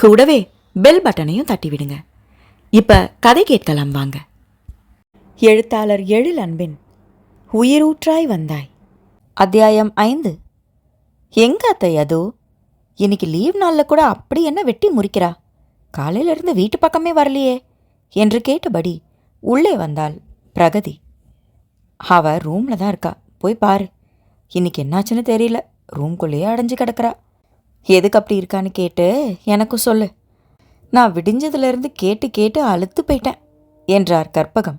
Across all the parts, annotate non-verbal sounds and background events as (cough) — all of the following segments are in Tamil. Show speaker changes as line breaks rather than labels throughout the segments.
கூடவே பெல் பட்டனையும் தட்டிவிடுங்க. இப்போ இப்ப கதை கேட்கலாம் வாங்க. எழுத்தாளர் எழில் அன்பின் உயிரூற்றாய் வந்தாய். அத்தியாயம் ஐந்து. எங்க அத்தை அதோ? இன்னைக்கு லீவ் நாளில் கூட அப்படி என்ன வெட்டி முறிக்கிறா? காலையில இருந்து வீட்டு பக்கமே வரலையே என்று கேட்டபடி உள்ளே வந்தாள் பிரகதி. அவ ரூம்ல தான் இருக்கா. போய் பாரு. இன்னைக்கு என்னாச்சுன்னு தெரியல. ரூம்குள்ளேயே அடைஞ்சு கிடக்குறா. எதுக்கு அப்படி இருக்கான்னு கேட்டு எனக்கும் சொல்லு. நான் விடிஞ்சதுலேருந்து கேட்டு கேட்டு அழுத்து போயிட்டேன் என்றார் கற்பகம்.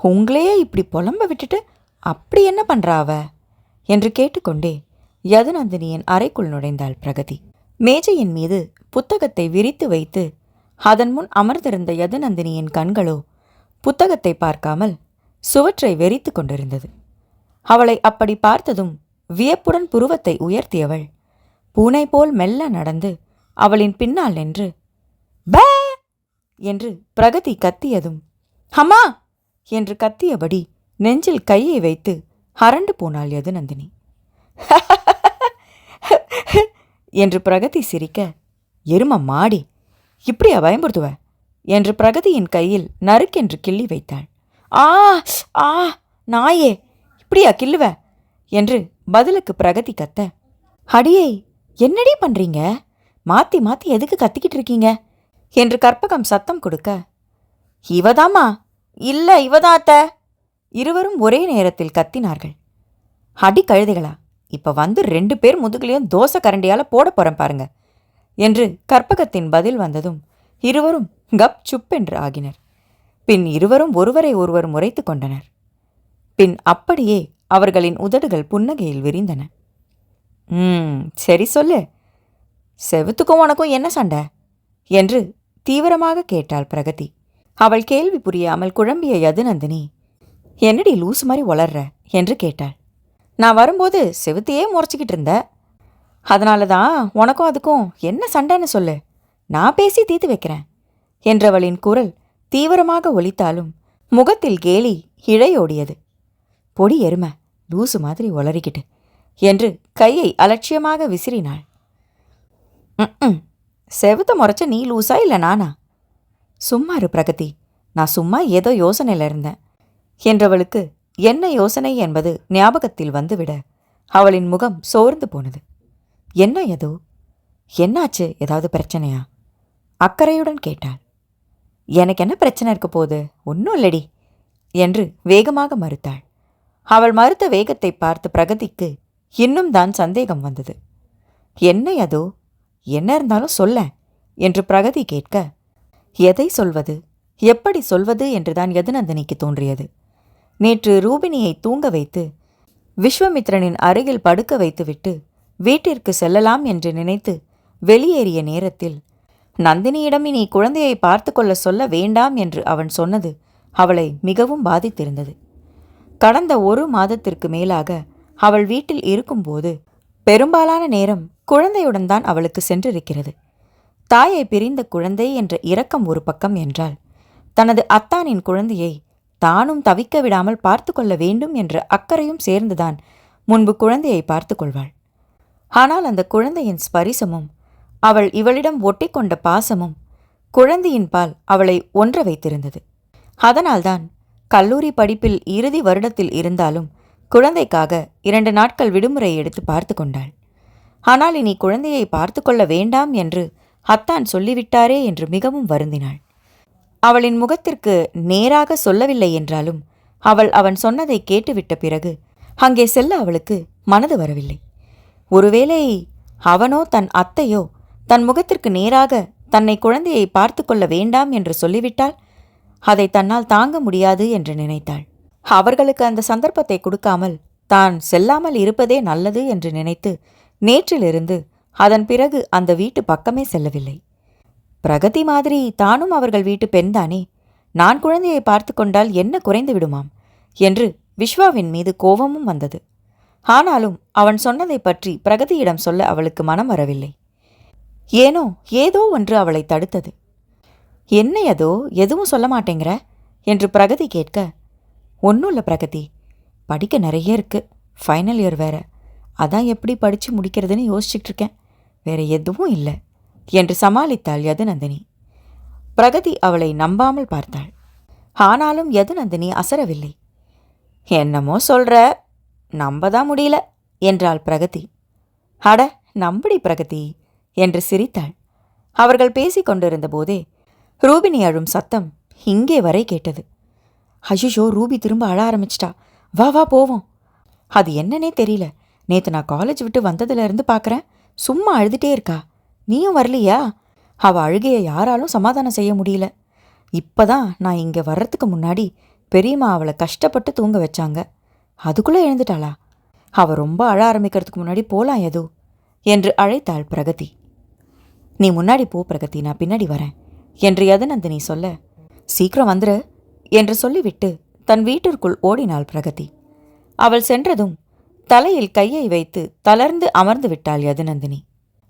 உங்களையே இப்படி புலம்ப விட்டுட்டு அப்படி என்ன பண்ணுறாவ என்று கேட்டுக்கொண்டே யதுநந்தினியின் அறைக்குள் நுழைந்தாள் பிரகதி. மேஜையின் மீது புத்தகத்தை விரித்து வைத்து அதன் முன் அமர்ந்திருந்த யதுநந்தினியின் கண்களோ புத்தகத்தை பார்க்காமல் சுவற்றை வெறித்து கொண்டிருந்தது. அவளை அப்படி பார்த்ததும் வியப்புடன் புருவத்தை உயர்த்தியவள் பூனை போல் மெல்ல நடந்து அவளின் பின்னால் நின்று பே! என்று பிரகதி கத்தியதும் ஹமா என்று கத்தியபடி நெஞ்சில் கையை வைத்து அரண்டு போனாள் யதுநந்தினி (laughs) என்று பிரகதி சிரிக்க எரும மாடி இப்படியா பயன்படுத்துவ என்று பிரகதியின் கையில் நறுக்கென்று கிள்ளி வைத்தாள். ஆ ஆ நாயே இப்படியா கிள்ளுவ? என்று பதிலுக்கு பிரகதி கத்த அடியே என்னடி பண்ணுறீங்க மாற்றி மாற்றி எதுக்கு கத்திக்கிட்டு இருக்கீங்க? என்று கற்பகம் சத்தம் கொடுக்க இவதாம்மா? இல்லை இவதான் அத்த. இருவரும் ஒரே நேரத்தில் கத்தினார்கள். அடி கழுதைகளா இப்போ வந்து ரெண்டு பேர் முதுகுலையும் தோசை கரண்டியால் போட போகிறேன் பாருங்க என்று கற்பகத்தின் பதில் வந்ததும் இருவரும் கப் சுப் என்று ஆகினர். பின் இருவரும் ஒருவரை ஒருவர் முறைத்து கொண்டனர். பின் அப்படியே அவர்களின் உதடுகள் புன்னகையில் விரிந்தன. ம் சரி சொல்லு. செவுத்துக்கும் உனக்கும் என்ன சண்டை? என்று தீவிரமாக கேட்டாள் பிரகதி. அவள் கேள்வி புரியாமல் குழம்பிய யதுநந்தினி என்னடி லூசு மாதிரி வளர்ற என்று கேட்டாள். நான் வரும்போது செவுத்தையே முறைச்சிக்கிட்டு இருந்த. அதனால தான் உனக்கும் அதுக்கும் என்ன சண்டைன்னு சொல்லு. நான் பேசி தீர்த்து வைக்கிறேன். என்றவளின் குரல் தீவிரமாக ஒலித்தாலும் முகத்தில் கேலி இழையோடியது. பொடி எருமை லூசு மாதிரி ஒளறிக்கிட்டு என்று கையை அலட்சியமாக விசிறினாள். ம் செவுத்த முறைச்ச நீ லூசா இல்லை நானா? சும்மா இரு பிரகதி. நான் சும்மா ஏதோ யோசனையில் இருந்தேன். என்றவளுக்கு என்ன யோசனை என்பது ஞாபகத்தில் வந்துவிட. அவளின் முகம் சோர்ந்து போனது. என்ன ஏதோ என்னாச்சு? ஏதாவது பிரச்சனையா? அக்கறையுடன் கேட்டாள். எனக்கு என்ன பிரச்சனை இருக்க போகுது? ஒன்றும் இல்லடி. என்று வேகமாக மறுத்தாள். அவள் மறுத்த வேகத்தை பார்த்து பிரகதிக்கு இன்னும் தான் சந்தேகம் வந்தது. என்ன அதோ என்ன இருந்தாலும் சொல்ல என்று பிரகதி கேட்க எதை சொல்வது? எப்படி சொல்வது? என்றுதான் யதுநந்தினிக்கு தோன்றியது. நேற்று ரூபினியை தூங்க வைத்து விஸ்வமித்ரனின் அருகில் படுக்க வைத்துவிட்டு வீட்டிற்கு செல்லலாம் என்று நினைத்து வெளியேறிய நேரத்தில் நந்தினியிடம் இனி குழந்தையை பார்த்து கொள்ள சொல்ல வேண்டாம் என்று அவன் சொன்னது அவளை மிகவும் பாதித்திருந்தது. கடந்த ஒரு மாதத்திற்கு மேலாக அவள் வீட்டில் இருக்கும்போது பெரும்பாலான நேரம் குழந்தையுடன் தான் அவளுக்கு சென்றிருக்கிறது. தாயை பிரிந்த குழந்தை என்ற இரக்கம் ஒரு பக்கம் என்றால் தனது அத்தானின் குழந்தையை தானும் தவிக்க விடாமல் பார்த்து கொள்ள வேண்டும் என்ற அக்கறையும் சேர்ந்துதான் முன்பு குழந்தையை பார்த்து கொள்வாள் ஆனால் அந்த குழந்தையின் ஸ்பரிசமும் அவள் இவளிடம் ஒட்டிக்கொண்ட பாசமும் குழந்தையின் பால் அவளை ஒன்ற வைத்திருந்தது. அதனால்தான் கல்லூரி படிப்பில் இறுதி வருடத்தில் இருந்தாலும் குழந்தைக்காக இரண்டு நாட்கள் விடுமுறை எடுத்து பார்த்து கொண்டாள். ஆனால் இனி குழந்தையை பார்த்து கொள்ள வேண்டாம் என்று அத்தான் சொல்லிவிட்டாரே என்று மிகவும் வருந்தினாள். அவளின் முகத்திற்கு நேராக சொல்லவில்லை என்றாலும் அவள் அவன் சொன்னதை கேட்டுவிட்ட பிறகு அங்கே செல்ல அவளுக்கு மனது வரவில்லை. ஒருவேளை அவனோ தன் அத்தையோ தன் முகத்திற்கு நேராக தன்னை குழந்தையை பார்த்து கொள்ள வேண்டாம் என்று சொல்லிவிட்டால் அதை தன்னால் தாங்க முடியாது என்று நினைத்தாள். அவர்களுக்கு அந்த சந்தர்ப்பத்தை கொடுக்காமல் தான் செல்லாமல் இருப்பதே நல்லது என்று நினைத்து நேற்றிலிருந்து அதன் பிறகு அந்த வீட்டு பக்கமே செல்லவில்லை. பிரகதி மாதிரி தானும் அவர்கள் வீட்டு பெண்தானே நான் குழந்தையை பார்த்து கொண்டால் என்ன குறைந்து விடுமாம்? என்று விஸ்வாவின் மீது கோபமும் வந்தது. ஆனாலும் அவன் சொன்னதைப் பற்றி பிரகதியிடம் சொல்ல அவளுக்கு மனம் வரவில்லை. ஏனோ ஏதோ ஒன்று அவளை தடுத்தது. என்னையதோ எதுவும் சொல்ல மாட்டேங்கிற? என்று பிரகதி கேட்க ஒன்றும் இல்லை பிரகதி. படிக்க நிறைய இருக்கு. ஃபைனல் இயர் வேற. அதான் எப்படி படித்து முடிக்கிறதுன்னு யோசிச்சுட்டு இருக்கேன். வேற எதுவும் இல்லை. என்று சமாளித்தாள் யதுநந்தினி. பிரகதி அவளை நம்பாமல் பார்த்தாள். ஆனாலும் யதுநந்தினி அசரவில்லை. என்னமோ சொல்ற? நம்ப தான் முடியல என்றாள் பிரகதி. அட நம்படி பிரகதி என்று சிரித்தாள். அவர்கள் பேசிக் கொண்டிருந்த போதே ரூபினி அழும் சத்தம் இங்கே வரை கேட்டது. ஹஷிஷோ ரூபி திரும்ப அழ ஆரம்பிச்சிட்டா. வா வா போவோம். அது என்னன்னே தெரியல. நேற்று நான் காலேஜ் விட்டு வந்ததுல இருந்து பார்க்கறேன் சும்மா அழுதுட்டே இருக்கா. நீயும் வரலையா? அவ அழுகையை யாராலும் சமாதானம் செய்ய முடியல. இப்பதான் நான் இங்கே வர்றதுக்கு முன்னாடி பெரியம்மா அவளை கஷ்டப்பட்டு தூங்க வச்சாங்க. அதுக்குள்ளே எழுந்துட்டாளா? அவள் ரொம்ப அழ ஆரம்பிக்கிறதுக்கு முன்னாடி போகலாம் ஏதோ என்று அழைத்தாள் பிரகதி. நீ முன்னாடி போ பிரகதி நான் பின்னாடி வரேன். என்று யதுநந்தினி சொல்ல சீக்கிரம் வந்துரு. என்று சொல்லிவிட்டு தன் வீட்டிற்குள் ஓடினாள் பிரகதி. அவள் சென்றதும் தலையில் கையை வைத்து தளர்ந்து அமர்ந்து விட்டாள் யதுநந்தினி.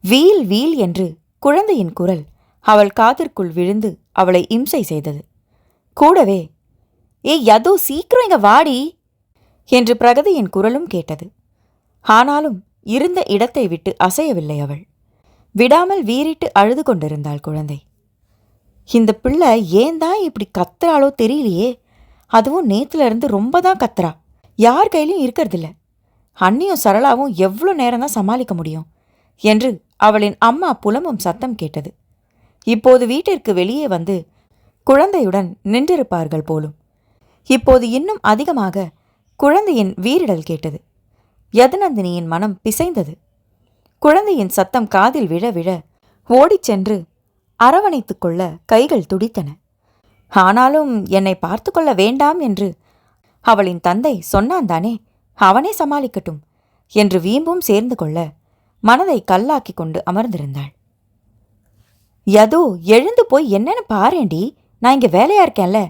வீல் வீல் என்று குழந்தையின் குரல் அவள் காதிற்குள் விழுந்து அவளை இம்சை செய்தது. கூடவே ஏய் யது சீக்கிரம் இங்க வாடி என்று பிரகதியின் குரலும் கேட்டது. ஆனாலும் இருந்த இடத்தை விட்டு அசையவில்லை அவள். விடாமல் வீறிட்டு அழுது கொண்டிருந்தாள் குழந்தை. இந்த பிள்ளை ஏன் தான் இப்படி கத்துறாளோ தெரியலையே. அதுவும் நேத்துல இருந்து ரொம்ப தான் கத்துறா. யார் கையிலையும் இருக்கறதில்ல. அண்ணியும் சரளாவும் எவ்வளோ நேரம் தான் சமாளிக்க முடியும் என்று அவளின் அம்மா புலம்பும் சத்தம் கேட்டது. இப்போது வீட்டிற்கு வெளியே வந்து குழந்தையுடன் நின்றிருப்பார்கள் போலும். இப்போது இன்னும் அதிகமாக குழந்தையின் வீரிடல் கேட்டது. யதுநந்தினியின் மனம் பிசைந்தது. குழந்தையின் சத்தம் காதில் விழ விழ ஓடிச் சென்று அரவணைத்துக் கொள்ள கைகள் துடித்தன. ஆனாலும் என்னை பார்த்து கொள்ள வேண்டாம் என்று அவளின் தந்தை சொன்னான் தானே அவனே சமாளிக்கட்டும் என்று வீம்பும் சேர்ந்து கொள்ள மனதை கல்லாக்கிக் கொண்டு அமர்ந்திருந்தாள். யதோ எழுந்து போய் என்னன்னு பாரேண்டி நான் இங்க வேலையா இருக்கேன்ல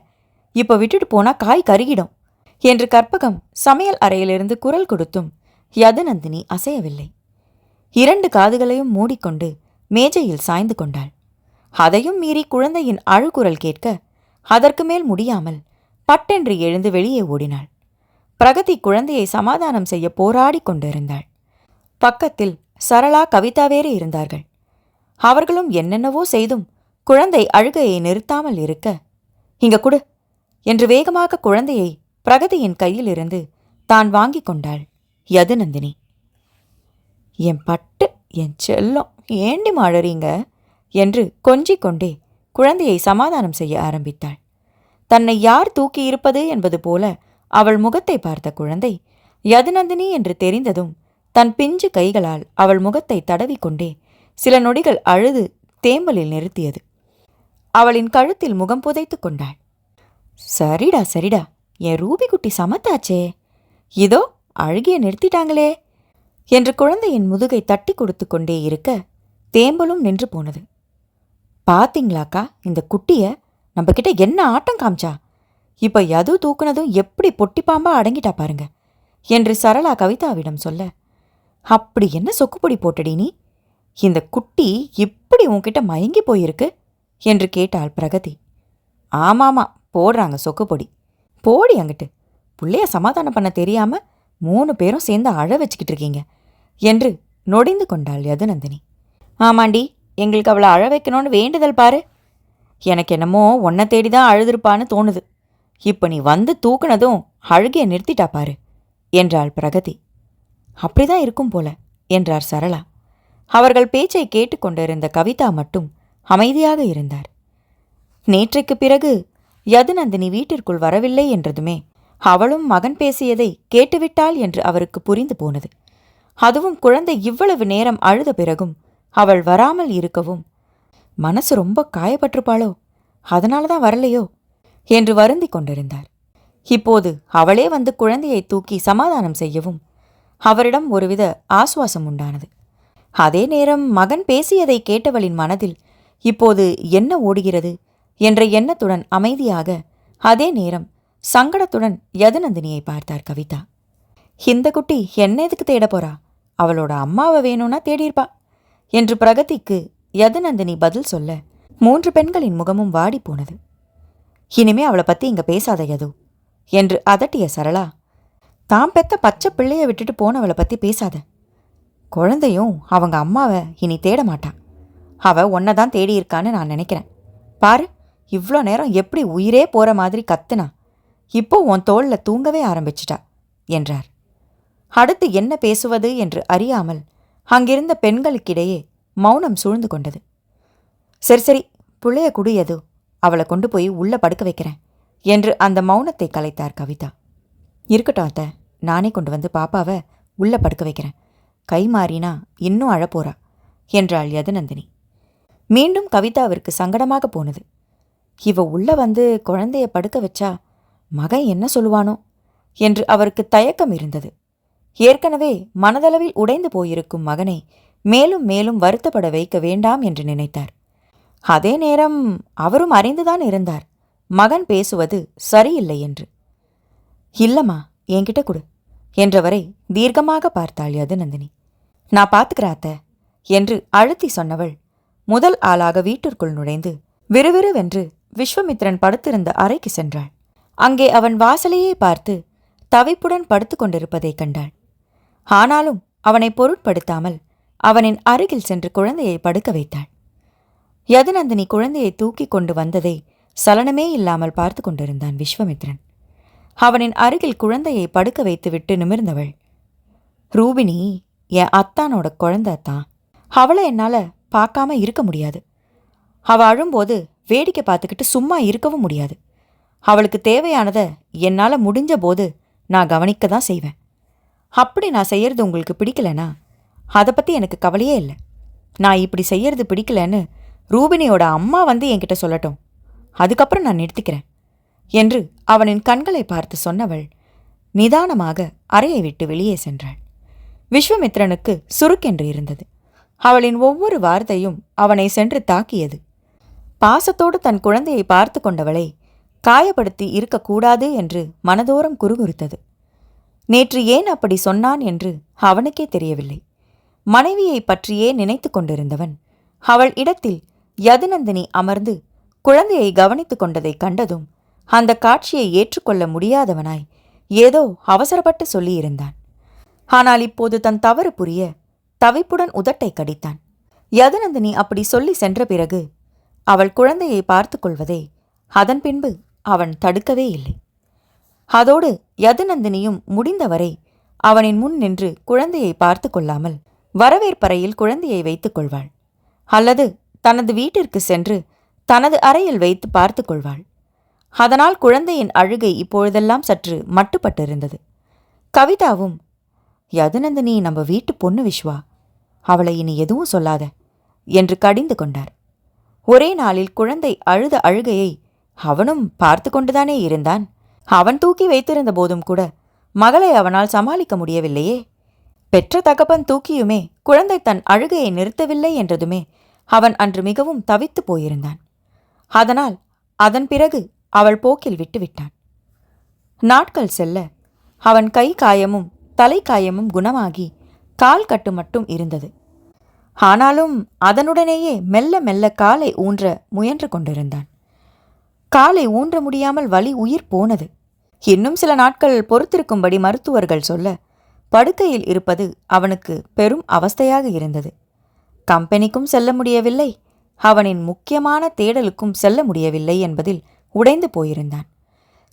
இப்போ விட்டுட்டு போனா காய் கருகிடும் என்று கற்பகம் சமையல் அறையிலிருந்து குரல் கொடுத்தும் யதுநந்தினி அசையவில்லை. இரண்டு காதுகளையும் மூடிக்கொண்டு மேஜையில் சாய்ந்து கொண்டாள். அதையும் மீறி குழந்தையின் அழுகுரல் கேட்க அதற்கு மேல் முடியாமல் பட்டென்று எழுந்து வெளியே ஓடினாள். பிரகதி குழந்தையை சமாதானம் செய்ய போராடிக் கொண்டிருந்தாள். பக்கத்தில் சரளா கவிதா வேறு இருந்தார்கள். அவர்களும் என்னென்னவோ செய்தும் குழந்தை அழுகையை நிறுத்தாமல் இருக்க இங்க குடு என்று வேகமாக குழந்தையை பிரகதியின் கையிலிருந்து தான் வாங்கிக் கொண்டாள் யதுநந்தினி. என் பட்டு என் செல்லம் ஏண்டி மாழறீங்க என்று கொஞ்சிக் கொண்டே குழந்தையை சமாதானம் செய்ய ஆரம்பித்தாள். தன்னை யார் தூக்கி இருப்பது என்பது போல அவள் முகத்தை பார்த்த குழந்தை யதுநந்தினி என்று தெரிந்ததும் தன் பிஞ்சு கைகளால் அவள் முகத்தை தடவிக்கொண்டே சில நொடிகள் அழுது தேம்பலில் நிறுத்தியது. அவளின் கழுத்தில் முகம் புதைத்து கொண்டாள். சரிடா சரிடா என் ரூபி குட்டி சமத்தாச்சே. இதோ அழுகிய நிறுத்திட்டாங்களே என்று குழந்தையின் முதுகை தட்டி கொடுத்து கொண்டே இருக்க தேம்பலும் நின்று போனது. பார்த்தீங்களாக்கா இந்த குட்டிய நம்ம கிட்ட என்ன ஆட்டம் காமிச்சா? இப்ப யது தூக்குனதும் எப்படி பொட்டி பாம்பா அடங்கிட்டா பாருங்க என்று சரளா கவிதாவிடம் சொல்ல. அப்படி என்ன சொக்குப்பொடி போட்டடி நீ? இந்த குட்டி இப்படி உன்கிட்ட மயங்கி போயிருக்கு? என்று கேட்டாள் பிரகதி. ஆமாமா போடுறாங்க சொக்குப்பொடி போடி அங்கிட்டு. புள்ளைய சமாதானம் பண்ண தெரியாம மூணு பேரும் சேர்ந்து அழ வச்சுக்கிட்டு இருக்கீங்க என்று நொடிந்து கொண்டாள் யதுநந்தினி. ஆமாண்டி எங்களுக்கு அவளை அழ வைக்கணும்னு வேண்டுதல் பாரு. எனக்கு என்னமோ உன்னை தேடி தான் அழுதுருப்பான்னு தோணுது. இப்போ நீ வந்து தூக்குனதும் அழுகையை நிறுத்திட்டா பாரு என்றாள் பிரகதி. அப்படிதான் இருக்கும் போல என்றார் சரளா. அவர்கள் பேச்சை கேட்டுக்கொண்டிருந்த கவிதா மட்டும் அமைதியாக இருந்தார். நேற்றைக்குப் பிறகு யதுநந்தினி வீட்டிற்குள் வரவில்லை என்றதுமே அவளும் மகன் பேசியதை கேட்டுவிட்டாள் என்று அவருக்கு புரிந்து போனது. அதுவும் குழந்தை இவ்வளவு நேரம் அழுத பிறகும் அவள் வராமல் இருக்கவும். மனசு ரொம்ப காயப்பட்டிருப்பாளோ? அதனால தான் வரலையோ? என்று வருந்திக் கொண்டிருந்தார். இப்போது அவளே வந்து குழந்தையை தூக்கி சமாதானம் செய்யவும் அவரிடம் ஒருவித ஆசுவாசம் உண்டானது. அதே நேரம் மகன் பேசியதை கேட்டவளின் மனதில் இப்போது என்ன ஓடுகிறது என்ற எண்ணத்துடன் அமைதியாக அதே நேரம் சங்கடத்துடன் யதுநந்தினியை பார்த்தார் கவிதா. இந்த குட்டி என்ன எதுக்கு தேட போறா? அவளோட அம்மாவை வேணும்னா தேடியிருப்பா. என்று பிரகதிக்கு யதுநந்தினி பதில் சொல்ல மூன்று பெண்களின் முகமும் வாடி போனது. இனிமே அவளை பத்தி இங்க பேசாத யது என்று அதட்டிய சரளா தாம் பெத்த பச்சை பிள்ளைய விட்டுட்டு போனவளை பத்தி பேசாத. குழந்தையும் அவங்க அம்மாவை இனி தேட மாட்டான் அவ உன்னை தான் தேடி இருக்கான்னு நான் நினைக்கிறேன். பாரு இவ்வளோ நேரம் எப்படி உயிரே போற மாதிரி கத்துனா. இப்போ உன் தோள்ல தூங்கவே ஆரம்பிச்சிட்டா என்றார். அடுத்து என்ன பேசுவது என்று அறியாமல் அங்கிருந்த பெண்களுக்கிடையே மௌனம் சூழ்ந்து கொண்டது. சரி சரி புள்ளைய குடு அவளை கொண்டு போய் உள்ள படுக்க வைக்கிறேன் என்று அந்த மௌனத்தை கலைத்தார் கவிதா. இருக்கட்டும் அத்தை. நானே கொண்டு வந்து பாப்பாவை உள்ள படுக்க வைக்கிறேன். கை மாறினா இன்னும் அழப்போறா என்றாள் யதுநந்தினி. மீண்டும் கவிதாவிற்கு சங்கடமாக போனது. இவ உள்ள வந்து குழந்தைய படுக்க வச்சா மகன் என்ன சொல்லுவானோ? என்று அவருக்கு தயக்கம் இருந்தது. ஏற்கனவே மனதளவில் உடைந்து போயிருக்கும் மகனை மேலும் மேலும் வருத்தப்பட வைக்க வேண்டாம் என்று நினைத்தார். அதே நேரம் அவரும் அறிந்துதான் இருந்தார். மகன் பேசுவது சரியில்லை என்று. இல்லம்மா என்கிட்ட கொடு என்றவரை தீர்க்கமாக பார்த்தாள் யதுநந்தினி. நான் பார்த்துக்கிறாத்த என்று அழுத்தி சொன்னவள் முதல் ஆளாக வீட்டிற்குள் நுழைந்து விறுவிறுவென்று விஸ்வமித்ரன் படுத்திருந்த அறைக்கு சென்றாள். அங்கே அவன் வாசலையே பார்த்து தவிப்புடன் படுத்துக் கொண்டிருப்பதைக் கண்டாள். ஆனாலும் அவனை பொருட்படுத்தாமல் அவனின் அருகில் சென்று குழந்தையை படுக்க வைத்தாள். யதுநந்தினி குழந்தையை தூக்கிக் கொண்டு வந்ததை சலனமே இல்லாமல் பார்த்து கொண்டிருந்தான் விஸ்வமித்ரன். அவனின் அருகில் குழந்தையை படுக்க வைத்துவிட்டு நிமிர்ந்தவள் ரூபினி என் அத்தானோட குழந்தை தான் அவளை என்னால் பார்க்காம இருக்க முடியாது. அவ அழும்போது வேடிக்கை பார்த்துக்கிட்டு சும்மா இருக்கவும் முடியாது. அவளுக்கு தேவையானதை என்னால் முடிஞ்ச போது நான் கவனிக்க தான் செய்வேன். அப்படி நான் செய்யறது உங்களுக்கு பிடிக்கலனா? அதை பற்றி எனக்கு கவலையே இல்லை. நான் இப்படி செய்யறது பிடிக்கலன்னு ரூபினியோட அம்மா வந்து என்கிட்ட சொல்லட்டும். அதுக்கப்புறம் நான் நிறுத்திக்கிறேன். என்று அவனின் கண்களை பார்த்து சொன்னவள் நிதானமாக அறையை விட்டு வெளியே சென்றாள். விஸ்வமித்ரனுக்கு சுருக்கென்று இருந்தது. அவளின் ஒவ்வொரு வார்த்தையும் அவனை சென்று தாக்கியது. பாசத்தோடு தன் குழந்தையை பார்த்து கொண்டவளை காயப்படுத்தி இருக்கக்கூடாது என்று மனதோரம் குறுகுறுத்தது. நேற்று ஏன் அப்படி சொன்னான் என்று அவனுக்கே தெரியவில்லை. மனைவியை பற்றியே நினைத்து கொண்டிருந்தவன் அவள் இடத்தில் யதுநந்தினி அமர்ந்து குழந்தையை கவனித்துக் கொண்டதைக் கண்டதும் அந்த காட்சியை ஏற்றுக்கொள்ள முடியாதவனாய் ஏதோ அவசரப்பட்டு சொல்லியிருந்தான். ஆனால் இப்போது தன் தவறு புரிய தவிப்புடன் உதட்டை கடித்தான். யதுநந்தினி அப்படி சொல்லி சென்ற பிறகு அவள் குழந்தையை பார்த்து கொள்வதை அதன் பின்பு அவன் தடுக்கவே இல்லை. அதோடு யதுநந்தினியும் முடிந்தவரை அவனின் முன் நின்று குழந்தையை பார்த்து கொள்ளாமல் வரவேற்பறையில் குழந்தையை வைத்துக் கொள்வாள். அல்லது தனது வீட்டிற்கு சென்று தனது அறையில் வைத்து பார்த்து கொள்வாள். அதனால் குழந்தையின் அழுகை இப்பொழுதெல்லாம் சற்று மட்டுப்பட்டிருந்தது. கவிதாவும் யதுநந்தினி நம்ம வீட்டு பொண்ணு விஸ்வா அவளை இனி எதுவும் சொல்லாத என்று கடிந்து கொண்டார். ஒரே நாளில் குழந்தை அழுத அழுகையை அவனும் பார்த்து கொண்டுதானே இருந்தான்? அவன் தூக்கி வைத்திருந்த போதும் கூட மகளை அவனால் சமாளிக்க முடியவில்லையே. பெற்ற தகப்பன் தூக்கியுமே குழந்தை தன் அழுகையை நிறுத்தவில்லை என்றதுமே அவன் அன்று மிகவும் தவித்து போயிருந்தான். அதனால் அதன் பிறகு அவள் போக்கில் விட்டுவிட்டான் நாட்கள் செல்ல அவன் கை காயமும் தலை காயமும் குணமாகி கால் கட்டு மட்டும் இருந்தது. ஆனாலும் அதனுடனேயே மெல்ல மெல்ல காலை ஊன்ற முயன்று கொண்டிருந்தான். காலை ஊன்ற முடியாமல் வலி உயிர் போனது. இன்னும் சில நாட்கள் பொறுத்திருக்கும்படி மருத்துவர்கள் சொல்ல படுக்கையில் இருப்பது அவனுக்கு பெரும் அவஸ்தையாக இருந்தது. கம்பெனிக்கும் செல்ல முடியவில்லை. அவனின் முக்கியமான தேடலுக்கும் செல்ல முடியவில்லை என்பதில் உடைந்து போயிருந்தான்.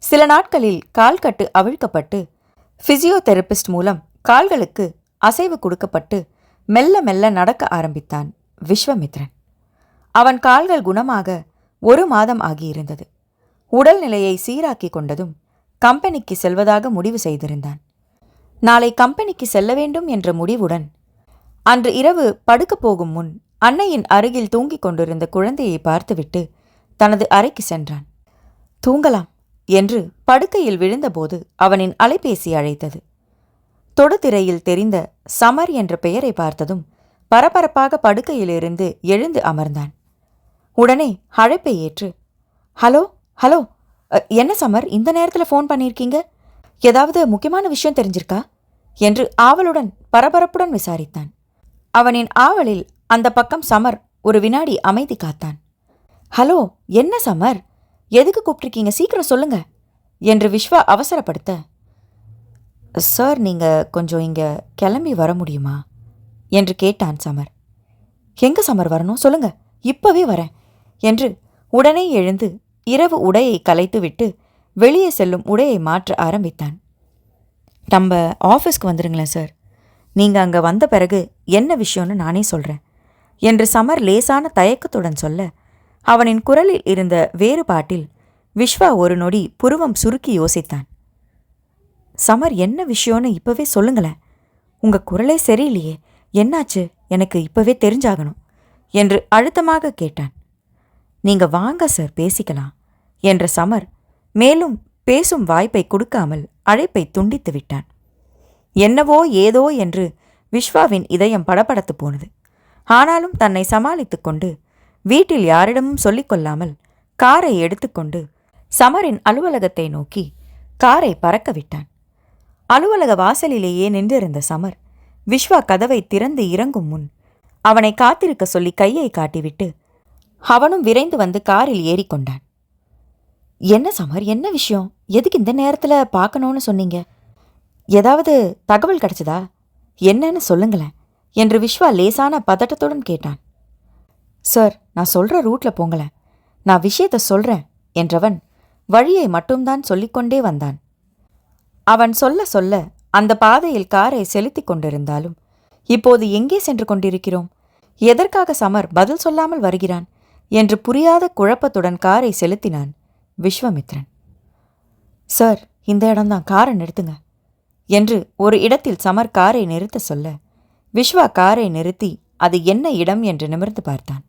சில நாட்களில் கால்கட்டு அவிழ்க்கப்பட்டு பிசியோதெரபிஸ்ட் மூலம் கால்களுக்கு அசைவு கொடுக்கப்பட்டு மெல்ல மெல்ல நடக்க ஆரம்பித்தான் விஸ்வமித்ரன். அவன் கால்கள் குணமாக ஒரு மாதம் ஆகியிருந்தது. உடல்நிலையை சீராக்கி கொண்டதும் கம்பெனிக்கு செல்வதாக முடிவு செய்திருந்தான். நாளை கம்பெனிக்கு செல்ல வேண்டும் என்ற முடிவுடன் அன்று இரவு படுக்கப் போகும் முன் அன்னையின் அருகில் தூங்கிக் கொண்டிருந்த குழந்தையை பார்த்துவிட்டு தனது அறைக்கு சென்றான். தூங்கலாம் என்று படுக்கையில் விழுந்தபோது அவனின் அலைபேசி அழைத்தது. தொடுதிரையில் தெரிந்த சமர் என்ற பெயரை பார்த்ததும் பரபரப்பாக படுக்கையிலிருந்து எழுந்து அமர்ந்தான். உடனே அழைப்பை ஏற்று ஹலோ ஹலோ என்ன சமர் இந்த நேரத்தில் ஃபோன் பண்ணியிருக்கீங்க ஏதாவது முக்கியமான விஷயம் தெரிஞ்சிருக்கா? என்று ஆவலுடன் பரபரப்புடன் விசாரித்தான். அவனின் ஆவலில் அந்த பக்கம் சமர் ஒரு வினாடி அமைதி காத்தான். ஹலோ என்ன சமர்? எதுக்கு கூப்பிட்ருக்கீங்க சீக்கிரம் சொல்லுங்க என்று விஸ்வா அவசரப்படுத்த. சார் நீங்க கொஞ்சம் இங்க கிளம்பி வர முடியுமா? என்று கேட்டான் சமர். எங்க சமர் வரணும்? சொல்லுங்க இப்பவே வரேன் என்று உடனே எழுந்து இரவு உடையை கலைத்துவிட்டு வெளியே செல்லும் உடையை மாற்ற ஆரம்பித்தான். நம்ம ஆஃபீஸ்க்கு வந்துடுங்களேன் சார் நீங்கள் அங்கே வந்த பிறகு என்ன விஷயம்னு நானே சொல்கிறேன் என்று சமர் லேசான தயக்கத்துடன் சொல்ல அவனின் குரலில் இருந்த வேறுபாட்டில் விஸ்வா ஒரு நொடி புருவம் சுருக்கி யோசித்தான். சமர் என்ன விஷயம்னு இப்போவே சொல்லுங்களேன். உங்க குரலே சரியில்லையே. என்னாச்சு? எனக்கு இப்போவே தெரிஞ்சாகணும் என்று அழுத்தமாக கேட்டான். நீங்க வாங்க சார் பேசிக்கலாம் என்ற சமர் மேலும் பேசும் வாய்ப்பை கொடுக்காமல் அழைப்பை துண்டித்து விட்டான். என்னவோ ஏதோ என்று விஸ்வாவின் இதயம் படபடத்து போனது. ஆனாலும் தன்னை சமாளித்துக் கொண்டு வீட்டில் யாரிடமும் சொல்லிக் கொள்ளாமல் காரை எடுத்துக்கொண்டு சமரின் அலுவலகத்தை நோக்கி காரை பறக்க விட்டான். அலுவலக வாசலிலேயே நின்றிருந்த சமர் விஸ்வா கதவை திறந்து இறங்கும் முன் அவனை காத்திருக்க சொல்லி கையை காட்டிவிட்டு அவனும் விரைந்து வந்து காரில் ஏறிக்கொண்டான். என்ன சமர் என்ன விஷயம்? எதுக்கு இந்த நேரத்தில் பார்க்கணும்னு சொன்னீங்க? ஏதாவது தகவல் கிடைச்சதா? என்னன்னு சொல்லுங்களேன் என்று விஸ்வா லேசான பதட்டத்துடன் கேட்டான். சார் நான் சொல்ற ரூட்ல போங்களேன். நான் விஷயத்த சொல்றேன் என்றவன் வழியை மட்டும்தான் சொல்லிக்கொண்டே வந்தான். அவன் சொல்ல சொல்ல அந்த பாதையில் காரை செலுத்திக் கொண்டிருந்தாலும் இப்போது எங்கே சென்று கொண்டிருக்கிறோம்? எதற்காக சமர் பதில் சொல்லாமல் வருகிறான்? என்று புரியாத குழப்பத்துடன் காரை செலுத்தினான் விஸ்வமித்ரன். சார் இந்த இடம்தான். காரை நிறுத்துங்க என்று ஒரு இடத்தில் சமர் காரை நிறுத்த சொல்ல விஸ்வா காரை நிறுத்தி அது என்ன இடம் என்று நிமிர்ந்து பார்த்தான்.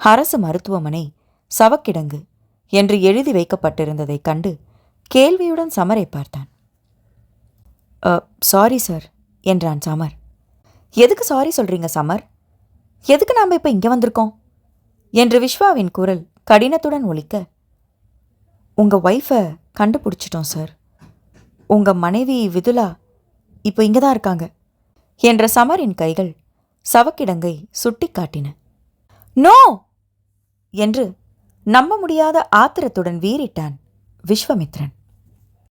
அரசு மருத்துவமனை சவக்கிடங்கு என்று எழுதி வைக்கப்பட்டிருந்ததைக் கண்டு கேள்வியுடன் சமரை பார்த்தான். சாரி சார் என்றான் சமர். எதுக்கு சாரி சொல்றீங்க சமர்? எதுக்கு நாம் இப்போ இங்கே வந்திருக்கோம்? என்று விஸ்வாவின் குரல் கடினத்துடன் ஒழிக்க உங்கள் ஒய்ஃபை கண்டுபிடிச்சிட்டோம் சார் உங்கள் மனைவி விதுலா இப்போ இங்கே தான் இருக்காங்க. என்ற சமரின் கைகள் சவக்கிடங்கை சுட்டிக்காட்டின நோ! என்று நம்ப முடியாத ஆத்திரத்துடன் வீறிட்டான் விஸ்வமித்ரன்.